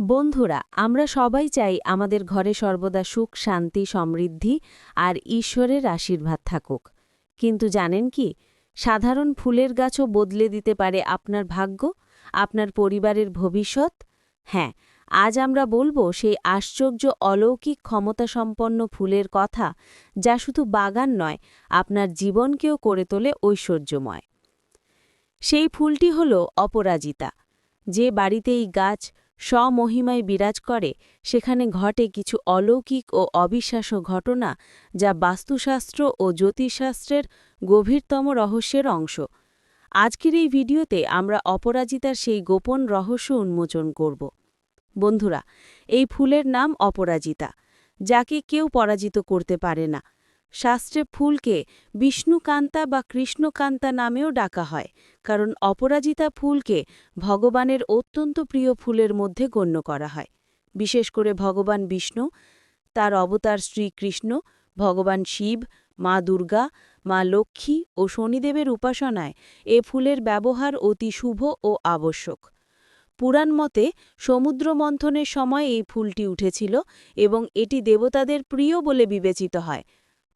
বন্ধুরা, আমরা সবাই চাই আমাদের ঘরে সর্বদা সুখ, শান্তি, সমৃদ্ধি আর ঈশ্বরের আশীর্বাদ থাকুক। কিন্তু জানেন কি? সাধারণ ফুলের গাছও বদলে দিতে পারে আপনার ভাগ্য, আপনার পরিবারের ভবিষ্যৎ? হ্যাঁ আজ আমরা বলব সেই আশ্চর্য অলৌকিক ক্ষমতাসম্পন্ন ফুলের কথা যা শুধু বাগান নয়, আপনার জীবনকেও করে তোলে ঐশ্বর্যময়। সেই ফুলটি হল অপরাজিতা। যে বাড়িতে এই গাছ স্বমহিমায় বিরাজ করে, সেখানে ঘটে কিছু অলৌকিক ও অবিশ্বাস্য ঘটনা যা বাস্তুশাস্ত্র ও জ্যোতিষশাস্ত্রের গভীরতম রহস্যের অংশ। আজকের এই ভিডিওতে আমরা অপরাজিতার সেই গোপন রহস্য উন্মোচন করব। বন্ধুরা, এই ফুলের নাম অপরাজিতা, যাকে কেউ পরাজিত করতে পারে না। শাস্ত্রে ফুলকে বিষ্ণুকান্তা বা কৃষ্ণকান্তা নামেও ডাকা হয়, কারণ অপরাজিতা ফুলকে ভগবানের অত্যন্ত প্রিয় ফুলের মধ্যে গণ্য করা হয়। বিশেষ করে ভগবান বিষ্ণু, তার অবতার শ্রীকৃষ্ণ, ভগবান শিব, মা দুর্গা, মা লক্ষ্মী ও শনিদেবের উপাসনায় এ ফুলের ব্যবহার অতি শুভ ও আবশ্যক। পুরাণ মতে সমুদ্র মন্থনের সময় এই ফুলটি উঠেছিল এবং এটি দেবতাদের প্রিয় বলে বিবেচিত হয়।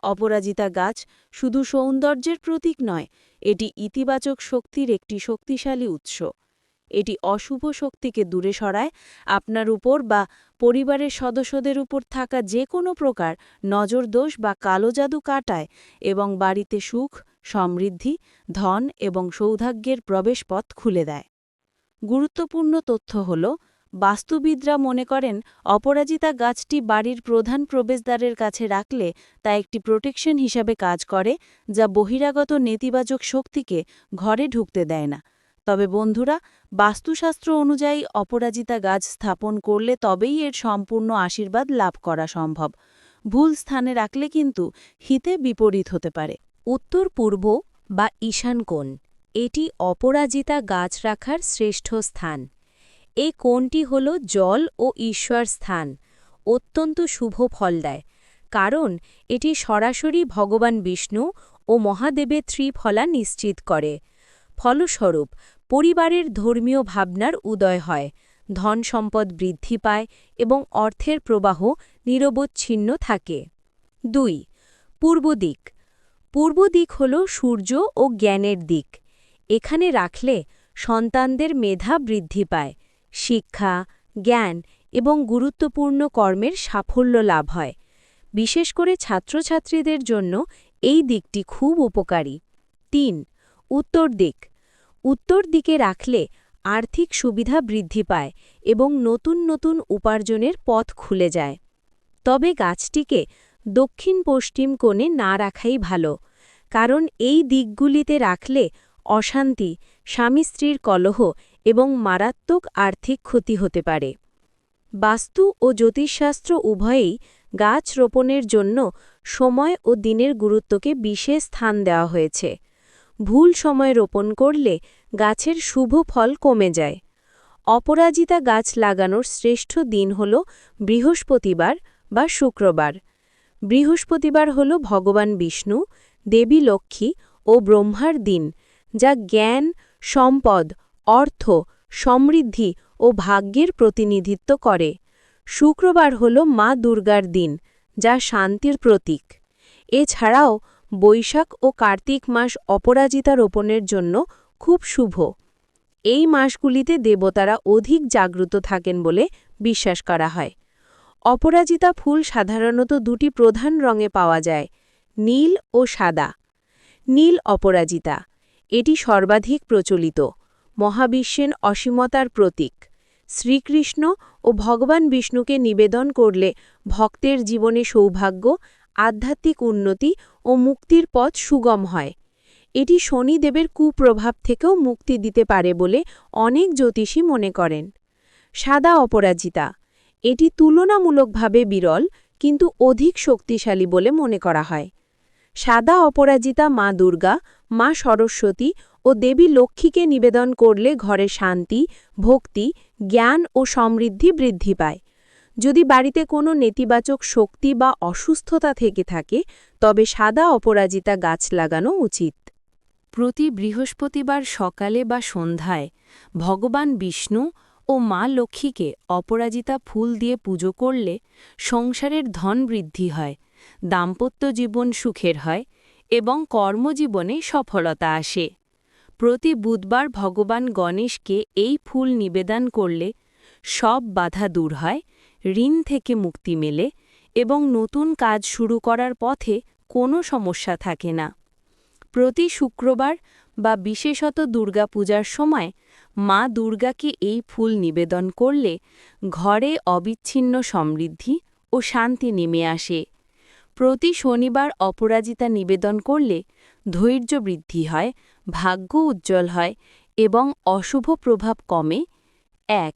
অপরাজিতা গাছ শুধু সৌন্দর্যের প্রতীক নয়, এটি ইতিবাচক শক্তির একটি শক্তিশালী উৎস। এটি অশুভ শক্তিকে দূরে সরায়, আপনার উপর বা পরিবারের সদস্যদের উপর থাকা যে কোনো প্রকার নজরদোষ বা কালো জাদু কাটায় এবং বাড়িতে সুখ, সমৃদ্ধি, ধন এবং সৌভাগ্যের প্রবেশপথ খুলে দেয়। গুরুত্বপূর্ণ তথ্য হল বাস্তুবিদরা মনে করেন, অপরাজিতা গাছটি বাড়ির প্রধান প্রবেশদ্বারের কাছে রাখলে তা একটি প্রোটেকশন হিসাবে কাজ করে, যা বহিরাগত নেতিবাচক শক্তিকে ঘরে ঢুকতে দেয় না। তবে বন্ধুরা, বাস্তুশাস্ত্র অনুযায়ী অপরাজিতা গাছ স্থাপন করলে তবেই এর সম্পূর্ণ আশীর্বাদ লাভ করা সম্ভব। ভুল স্থানে রাখলে কিন্তু হিতে বিপরীত হতে পারে। উত্তর পূর্ব বা ঈশান কোণ, এটি অপরাজিতা গাছ রাখার শ্রেষ্ঠ স্থান। এই কোণটি হল জল ও ঈশ্বর স্থান, অত্যন্ত শুভ ফল দেয়, কারণ এটি সরাসরি ভগবান বিষ্ণু ও মহাদেবের ত্রিফলা নিশ্চিত করে। ফলস্বরূপ, পরিবারের ধর্মীয় ভাবনার উদয় হয়, ধন সম্পদ বৃদ্ধি পায় এবং অর্থের প্রবাহ নিরবচ্ছিন্ন থাকে। দুই, পূর্ব দিক। পূর্ব দিক হল সূর্য ও জ্ঞানের দিক। এখানে রাখলে সন্তানদের মেধা বৃদ্ধি পায়। শিক্ষা, জ্ঞান এবং গুরুত্বপূর্ণ কর্মের সাফল্য লাভ হয়। বিশেষ করে ছাত্রছাত্রীদের জন্য এই দিকটি খুব উপকারী। তিন, উত্তর দিক। উত্তর দিকে রাখলে আর্থিক সুবিধা বৃদ্ধি পায় এবং নতুন নতুন উপার্জনের পথ খুলে যায়। তবে গাছটিকে দক্ষিণ পশ্চিম কোণে না রাখাই ভালো, কারণ এই দিকগুলিতে রাখলে অশান্তি স্বামী স্ত্রীর কলহ এবং মারাত্মক আর্থিক ক্ষতি হতে পারে। বাস্তু ও জ্যোতিষশাস্ত্র উভয়েই গাছ রোপণের জন্য সময় ও দিনের গুরুত্বকে বিশেষ স্থান দেওয়া হয়েছে। ভুল সময় রোপণ করলে গাছের শুভ ফল কমে যায়। অপরাজিতা গাছ লাগানোর শ্রেষ্ঠ দিন হল বৃহস্পতিবার বা শুক্রবার। বৃহস্পতিবার হল ভগবান বিষ্ণু, দেবী লক্ষ্মী ও ব্রহ্মার দিন, যা জ্ঞান, সম্পদ অর্থ, সমৃদ্ধি ও ভাগ্যের প্রতিনিধিত্ব করে। শুক্রবার হল মা দুর্গার দিন, যা শান্তির প্রতীক। এছাড়াও, বৈশাখ ও কার্তিক মাস অপরাজিতা রোপণের জন্য খুব শুভ। এই মাসগুলিতে দেবতারা অধিক জাগ্রত থাকেন বলে বিশ্বাস করা হয়। অপরাজিতা ফুল সাধারণত দুটি প্রধান রঙে পাওয়া যায়, নীল ও সাদা। নীল অপরাজিতা, এটি সর্বাধিক প্রচলিত। মহাবিশ্বের অসীমতার প্রতীক। শ্রীকৃষ্ণ ও ভগবান বিষ্ণুকে নিবেদন করলে ভক্তের জীবনে সৌভাগ্য, আধ্যাত্মিক উন্নতি ও মুক্তির পথ সুগম হয়। এটি শনিদেবের কুপ্রভাব থেকেও মুক্তি দিতে পারে বলে অনেক জ্যোতিষী মনে করেন। সাদা অপরাজিতা। এটি তুলনামূলকভাবে বিরল, কিন্তু অধিক শক্তিশালী বলে মনে করা হয়। সাদা অপরাজিতা মা দুর্গা, মা সরস্বতী ও দেবী লক্ষ্মীকে নিবেদন করলে ঘরে শান্তি, ভক্তি, জ্ঞান ও সমৃদ্ধি বৃদ্ধি পায়। যদি বাড়িতে কোনো নেতিবাচক শক্তি বা অসুস্থতা থেকে থাকে, তবে সাদা অপরাজিতা গাছ লাগানো উচিত। প্রতি বৃহস্পতিবার সকালে বা সন্ধ্যায় ভগবান বিষ্ণু ও মা লক্ষ্মীকে অপরাজিতা ফুল দিয়ে পুজো করলে সংসারের ধন বৃদ্ধি হয়, দাম্পত্য জীবন সুখের হয় এবং কর্মজীবনে সফলতা আসে। প্রতি বুধবার ভগবান গণেশকে এই ফুল নিবেদন করলে সব বাধা দূর হয়, ঋণ থেকে মুক্তি মেলে এবং নতুন কাজ শুরু করার পথে কোনো সমস্যা থাকে না। প্রতি শুক্রবার বা বিশেষত দুর্গাপূজার সময় মা দুর্গাকে এই ফুল নিবেদন করলে ঘরে অবিচ্ছিন্ন সমৃদ্ধি ও শান্তি নেমে আসে। প্রতি শনিবার অপরাজিতা নিবেদন করলে ধৈর্য বৃদ্ধি হয় ভাগ্য উজ্জ্বল হয় এবং অশুভ প্রভাব কমে। এক,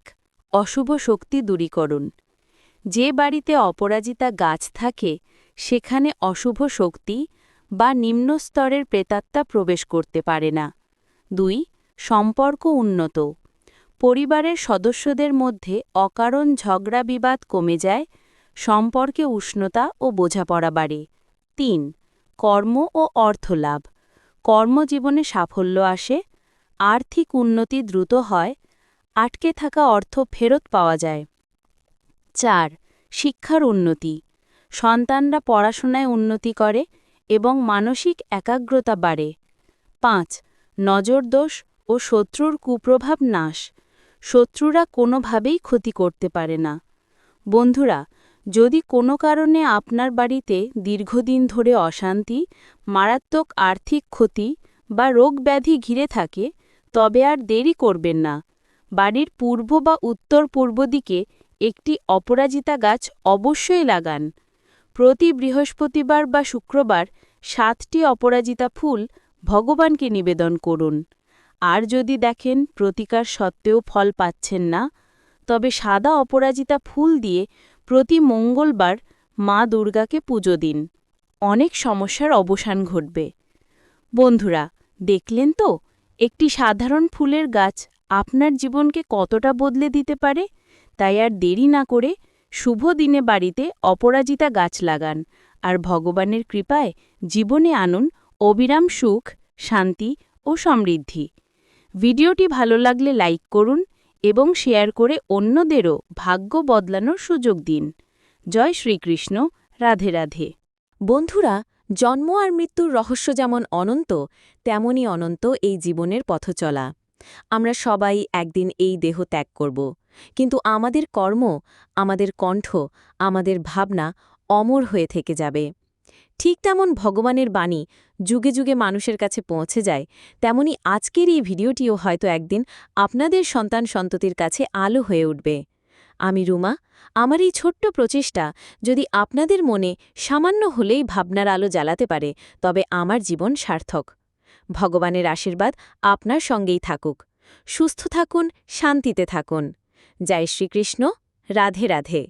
অশুভ শক্তি দূরীকরণ। যে বাড়িতে অপরাজিতা গাছ থাকে, সেখানে অশুভ শক্তি বা নিম্ন স্তরের প্রেতাত্মা প্রবেশ করতে পারে না। দুই, সম্পর্ক উন্নত। পরিবারের সদস্যদের মধ্যে অকারণ ঝগড়া বিবাদ কমে যায়, সম্পর্কে উষ্ণতা ও বোঝাপড়া বাড়ে। তিন, কর্ম ও অর্থলাভ। কর্মজীবনে সাফল্য আসে, আর্থিক উন্নতি দ্রুত হয়, আটকে থাকা অর্থ ফেরত পাওয়া যায়। চার, শিক্ষার উন্নতি। সন্তানরা পড়াশোনায় উন্নতি করে এবং মানসিক একাগ্রতা বাড়ে। পাঁচ, নজরদোষ ও শত্রুর কুপ্রভাব নাশ। শত্রুরা কোনোভাবেই ক্ষতি করতে পারে না। বন্ধুরা যদি কোনো কারণে আপনার বাড়িতে দীর্ঘদিন ধরে অশান্তি, মারাত্মক আর্থিক ক্ষতি বা রোগব্যাধি ঘিরে থাকে, তবে আর দেরি করবেন না। বাড়ির পূর্ব বা উত্তর পূর্ব দিকে একটি অপরাজিতা গাছ অবশ্যই লাগান। প্রতি বৃহস্পতিবার বা শুক্রবার সাতটি অপরাজিতা ফুল ভগবানকে নিবেদন করুন। আর যদি দেখেন প্রতিকার সত্ত্বেও ফল পাচ্ছেন না, তবে সাদা অপরাজিতা ফুল দিয়ে প্রতি মঙ্গলবার মা দুর্গাকে পুজো দিন। অনেক সমস্যার অবসান ঘটবে। বন্ধুরা, দেখলেন তো? একটি সাধারণ ফুলের গাছ আপনার জীবনকে কতটা বদলে দিতে পারে? তাই আর দেরি না করে শুভ দিনে বাড়িতে অপরাজিতা গাছ লাগান আর ভগবানের কৃপায় জীবনে আনুন অবিরাম সুখ, শান্তি ও সমৃদ্ধি। ভিডিওটি ভালো লাগলে লাইক করুন এবং শেয়ার করে অন্যদেরও ভাগ্য বদলানোর সুযোগ দিন। জয় শ্রীকৃষ্ণ। রাধে রাধে। বন্ধুরা, জন্ম আর মৃত্যুর রহস্য যেমন অনন্ত তেমনি অনন্ত এই জীবনের পথ চলা। আমরা সবাই একদিন এই দেহ ত্যাগ করব। কিন্তু আমাদের কর্ম, আমাদের কণ্ঠ, আমাদের ভাবনা অমর হয়ে থেকে যাবে। ঠিক তেমন ভগবানের বাণী যুগে যুগে মানুষের কাছে পৌঁছে যায়, তেমনি আজকের এই ভিডিওটিও হয়তো একদিন আপনাদের সন্তান সন্ততির কাছে আলো হয়ে উঠবে। আমি রুমা, আমার এই ছোট্ট প্রচেষ্টা যদি আপনাদের মনে সামান্য হলেই ভাবনার আলো জ্বালাতে পারে, তবে আমার জীবন সার্থক। ভগবানের আশীর্বাদ আপনার সঙ্গেই থাকুক। সুস্থ থাকুন, শান্তিতে থাকুন। জয় শ্রীকৃষ্ণ, রাধে রাধে।